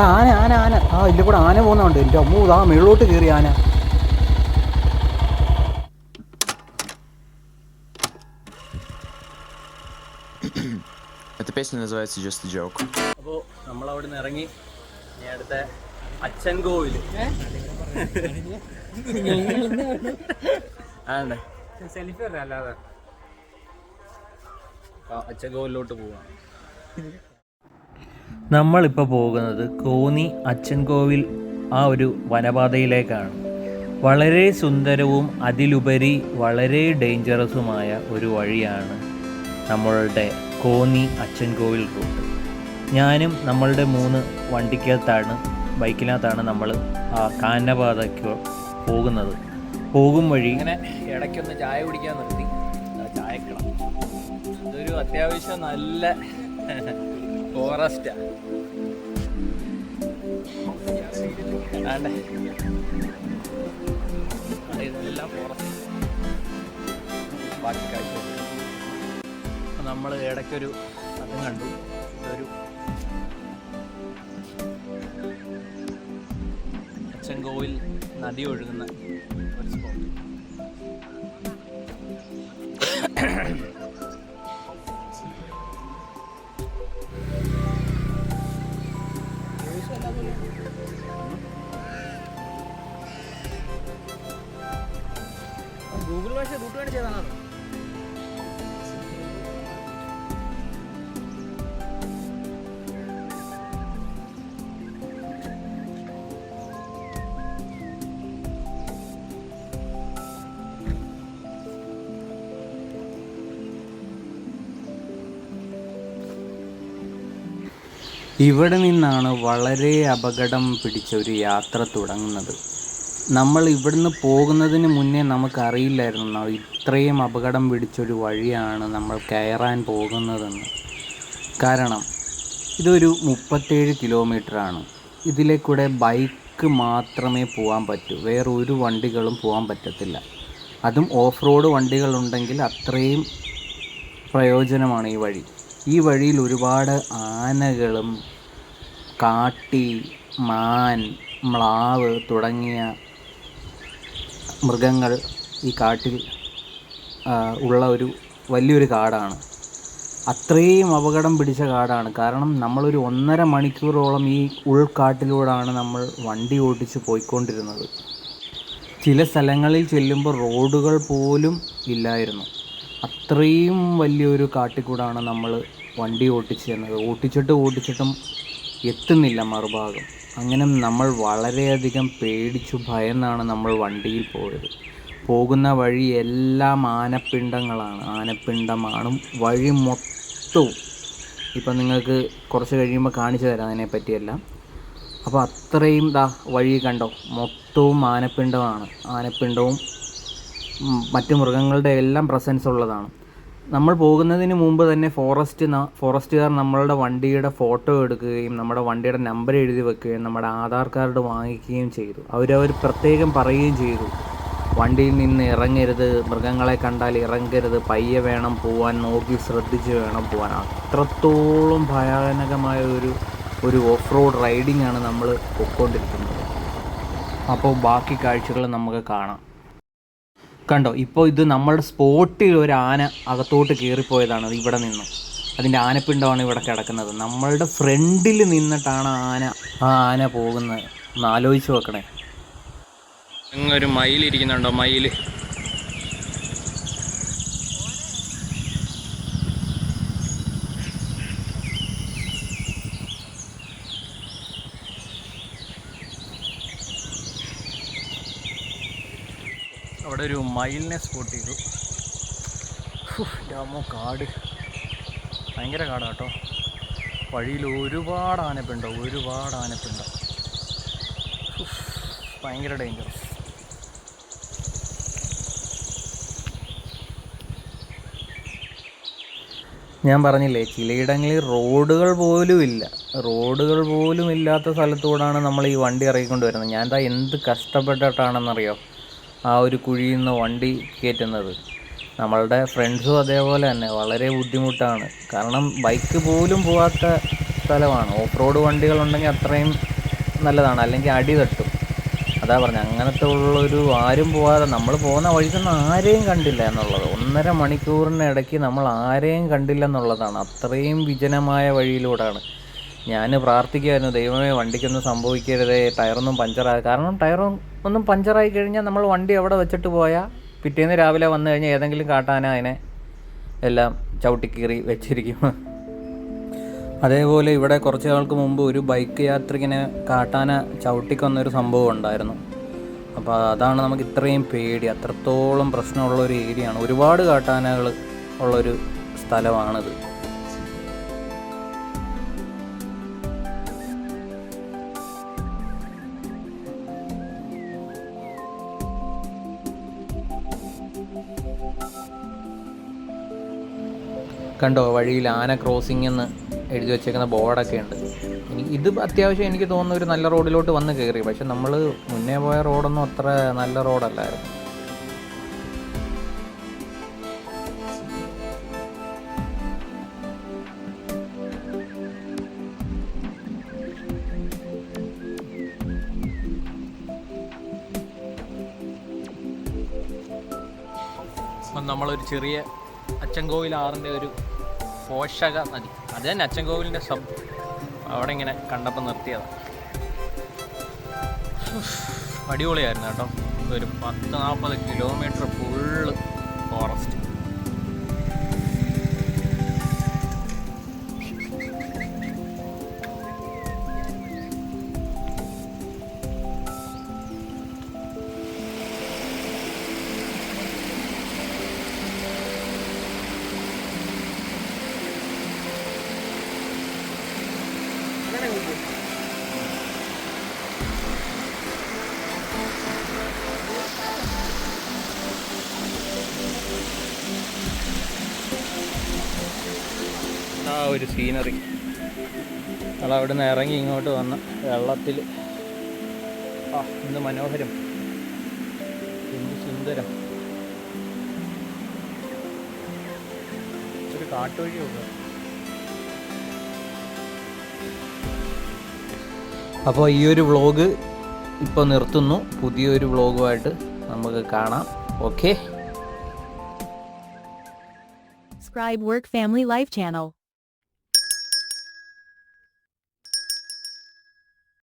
ആന ആന ആന. ആ ഇല്ല കൂടെ ആന പോകുന്നുണ്ട് എന്റെ അമ്മ ആ മേളോട്ട് കയറി ആന. അപ്പോൾ നമ്മളവിടെ നിന്ന് ഇറങ്ങി. ഇനി അടുത്ത അച്ഛൻ കോവിൽ സെൽഫി അല്ലാതെ. അച്ഛൻ കോവിലോട്ട് പോവാണ്. നമ്മളിപ്പോൾ പോകുന്നത് കോന്നി അച്ചൻകോവിൽ ആ ഒരു വനപാതയിലേക്കാണ്. വളരെ സുന്ദരവും അതിലുപരി വളരെ ഡേഞ്ചറസുമായ ഒരു വഴിയാണ് നമ്മളുടെ കോന്നി അച്ചൻകോവിൽ റൂട്ട്. ഞാനും നമ്മളുടെ മൂന്ന് വണ്ടിക്കകത്താണ് ബൈക്കിനകത്താണ് നമ്മൾ ആ കാനപാതയ്ക്ക് പോകുന്നത്. പോകും വഴി ഇങ്ങനെ ഇടയ്ക്കൊന്ന് ചായ കുടിക്കാൻ നിർത്തി. ചായക്കണം അതൊരു അത്യാവശ്യം നല്ല ഇതെല്ലാം നമ്മൾ ഇടയ്ക്കൊരു അതും കണ്ടു. ഒരു അച്ചൻകോവിൽ നദി ഒഴുകുന്ന ഒരു സ്പോട്ട് ഇവിടെ നിന്നാണ് വളരെ അപകടം പിടിച്ച ഒരു യാത്ര തുടങ്ങുന്നത്. നമ്മൾ ഇവിടുന്ന് പോകുന്നതിന് മുന്നേ നമുക്കറിയില്ലായിരുന്നു ഇത്രയും അപകടം പിടിച്ചൊരു വഴിയാണ് നമ്മൾ കയറാൻ പോകുന്നതെന്ന്. കാരണം ഇതൊരു മുപ്പത്തേഴ് കിലോമീറ്ററാണ്. കൂടെ ബൈക്ക് മാത്രമേ പോകാൻ പറ്റൂ. വേറെ ഒരു വണ്ടികളും പോകാൻ പറ്റത്തില്ല. അതും ഓഫ് റോഡ് വണ്ടികളുണ്ടെങ്കിൽ അത്രയും പ്രയോജനമാണ് ഈ വഴി. ഈ വഴിയിൽ ഒരുപാട് ആനകളും കാട്ടി മാൻ മ്ലാവ് തുടങ്ങിയ മൃഗങ്ങൾ ഈ കാട്ടിൽ ഉള്ള ഒരു വലിയൊരു കാടാണ്. അത്രയും അപകടം പിടിച്ച കാടാണ്. കാരണം നമ്മളൊരു ഒന്നര മണിക്കൂറോളം ഈ ഉൾക്കാട്ടിലൂടെയാണ് നമ്മൾ വണ്ടി ഓടിച്ച് പോയിക്കൊണ്ടിരുന്നത്. ചില സ്ഥലങ്ങളിൽ ചെല്ലുമ്പോൾ റോഡുകൾ പോലും ഇല്ലായിരുന്നു. അത്രയും വലിയൊരു കാട്ടിക്കൂടാണ് നമ്മൾ വണ്ടി ഓട്ടിച്ച് ചെന്നത് ഓട്ടിച്ചിട്ട് ഓട്ടിച്ചിട്ടും എത്തുന്നില്ല മറുഭാഗം. അങ്ങനെ നമ്മൾ വളരെയധികം പേടിച്ചു ഭയന്നാണ് നമ്മൾ വണ്ടിയിൽ പോയത്. പോകുന്ന വഴി എല്ലാം ആനപ്പിണ്ടങ്ങളാണ് ആനപ്പിണ്ടമാണ് വഴി മൊത്തവും. ഇപ്പം നിങ്ങൾക്ക് കുറച്ച് കഴിയുമ്പോൾ കാണിച്ചു തരാം അതിനെപ്പറ്റിയെല്ലാം. അപ്പോൾ അത്രയും ദാ വഴി കണ്ടോ? മൊത്തവും ആനപ്പിണ്ടമാണ് ആനപ്പിണ്ടവും മറ്റു മൃഗങ്ങളുടെ എല്ലാം പ്രസൻസ് ഉള്ളതാണ്. നമ്മൾ പോകുന്നതിന് മുമ്പ് തന്നെ ഫോറസ്റ്റ് ഫോറസ്റ്റുകാർ നമ്മളുടെ വണ്ടിയുടെ ഫോട്ടോ എടുക്കുകയും നമ്മുടെ വണ്ടിയുടെ നമ്പർ എഴുതി വെക്കുകയും നമ്മുടെ ആധാർ കാർഡ് വാങ്ങിക്കുകയും ചെയ്തു. അവരവർ പ്രത്യേകം പറയുകയും ചെയ്തു. വണ്ടിയിൽ നിന്ന് ഇറങ്ങരുത് മൃഗങ്ങളെ കണ്ടാൽ ഇറങ്ങരുത് പയ്യെ വേണം പോവാൻ നോക്കി ശ്രദ്ധിച്ച് വേണം പോവാൻ. അത്രത്തോളം ഭയാനകമായ ഒരു ഒരു ഓഫ് റോഡ് റൈഡിംഗ് ആണ് നമ്മൾ പൊയ്ക്കൊണ്ടിരിക്കുന്നത് അപ്പോൾ ബാക്കി കാഴ്ചകൾ നമുക്ക് കാണാം. കണ്ടോ? ഇപ്പോൾ ഇത് നമ്മുടെ സ്പോട്ടിൽ ഒരു ആന അകത്തോട്ട് കയറിപ്പോയതാണ് ഇവിടെ നിന്നും. അതിന്റെ ആനപ്പിണ്ടമാണ് ഇവിടെ കിടക്കുന്നത്. നമ്മളുടെ ഫ്രണ്ടിൽ നിന്നിട്ടാണ് ആന ആ ആന പോകുന്നത്. ഒന്ന് ആലോചിച്ച് നോക്കണേ. ഒരു മയിൽ ഇരിക്കുന്നുണ്ടോ? മയിൽ. അവിടെ ഒരു മയിലിനെ സ്പോട്ട് ചെയ്തു. രാമോ കാട്. ഭയങ്കര കാട് കേട്ടോ. വഴിയിൽ ഒരുപാട് ആനപ്പുണ്ടോ ഒരുപാട് ആനപ്പുണ്ടോ. ഭയങ്കര ഡേഞ്ചറസ് ഞാൻ പറഞ്ഞില്ലേ ചിലയിടങ്ങളിൽ റോഡുകൾ പോലും ഇല്ല. റോഡുകൾ പോലും ഇല്ലാത്ത സ്ഥലത്തൂടാണ് നമ്മൾ ഈ വണ്ടി ഇറക്കിക്കൊണ്ട് വരുന്നത് ഞാൻ എന്താ എന്ത് കഷ്ടപ്പെട്ടിട്ടാണെന്നറിയോ? ആ ഒരു കുഴിയിൽ നിന്ന് വണ്ടി കയറ്റുന്നത്. നമ്മളുടെ ഫ്രണ്ട്സും അതേപോലെ തന്നെ. വളരെ ബുദ്ധിമുട്ടാണ്. കാരണം ബൈക്ക് പോലും പോകാത്ത സ്ഥലമാണ്. ഓഫ് റോഡ് വണ്ടികളുണ്ടെങ്കിൽ അത്രയും നല്ലതാണ്. അല്ലെങ്കിൽ അടി തട്ടും. അതാ പറഞ്ഞത് അങ്ങനത്തെ ഉള്ളൊരു ആരും പോവാതെ നമ്മൾ പോകുന്ന വഴിക്കൊന്നും ആരെയും കണ്ടില്ല എന്നുള്ളത്. ഒന്നര മണിക്കൂറിനിടയ്ക്ക് നമ്മൾ ആരെയും കണ്ടില്ല എന്നുള്ളതാണ്. അത്രയും വിജനമായ വഴിയിലൂടെയാണ്. ഞാൻ പ്രാർത്ഥിക്കുമായിരുന്നു ദൈവമേ വണ്ടിക്കൊന്നും സംഭവിക്കരുതേ. ടയറൊന്നും പഞ്ചറാകാതെ. കാരണം ടയറും ഒന്നും പഞ്ചറായി കഴിഞ്ഞാൽ നമ്മൾ വണ്ടി അവിടെ വെച്ചിട്ട് പോയാൽ പിറ്റേന്ന് രാവിലെ വന്നു കഴിഞ്ഞാൽ ഏതെങ്കിലും കാട്ടാന അതിനെ എല്ലാം ചവിട്ടിക്കീറി വെച്ചിരിക്കും. അതേപോലെ ഇവിടെ കുറച്ച് നാൾക്ക് മുമ്പ് ഒരു ബൈക്ക് യാത്രികനെ കാട്ടാന ചവിട്ടിക്കൊന്നൊരു സംഭവം ഉണ്ടായിരുന്നു. അപ്പോൾ അതാണ് നമുക്ക് ഇത്രയും പേടി. അത്രത്തോളം പ്രശ്നമുള്ള ഒരു ഏരിയയാണ്. ഒരുപാട് കാട്ടാനകൾ ഉള്ളൊരു സ്ഥലമാണിത്. കണ്ടോ വഴിയിൽ ആന ക്രോസിംഗ് എന്ന് എഴുതി വെച്ചേക്കുന്ന ബോർഡൊക്കെ ഉണ്ട്. ഇത് അത്യാവശ്യം എനിക്ക് തോന്നുന്ന ഒരു നല്ല റോഡിലോട്ട് വന്ന് കയറി. പക്ഷെ നമ്മൾ മുന്നേ പോയ റോഡൊന്നും അത്ര നല്ല റോഡല്ലായിരുന്നു. നമ്മളൊരു ചെറിയ അച്ചൻകോവിൽ ആറിന്റെ ഒരു പോഷക നദി അത് തന്നെ അച്ചൻകോവിലിന്റെ സബ് അവിടെ ഇങ്ങനെ കണ്ടപ്പോൾ നിർത്തിയതാണ് അടിപൊളിയായിരുന്നു കേട്ടോ. ഒരു പത്ത് നാൽപ്പത് കിലോമീറ്റർ ഫുള്ള് ഫോറസ്റ്റ് ഒരു സീനറി നമ്മൾ അവിടെ നിന്ന് ഇറങ്ങി ഇങ്ങോട്ട് വന്ന് വെള്ളത്തിൽ. ആ എന്ത് മനോഹരം. എന്ത് സുന്ദരം. ഒരു കാട്ടുവഴിയുണ്ട് അപ്പോൾ ഈ ഒരു വ്ളോഗ് ഇപ്പോൾ നിർത്തുന്നു. പുതിയൊരു വ്ളോഗുമായിട്ട് നമുക്ക് കാണാം. Okay subscribe work Family life channel.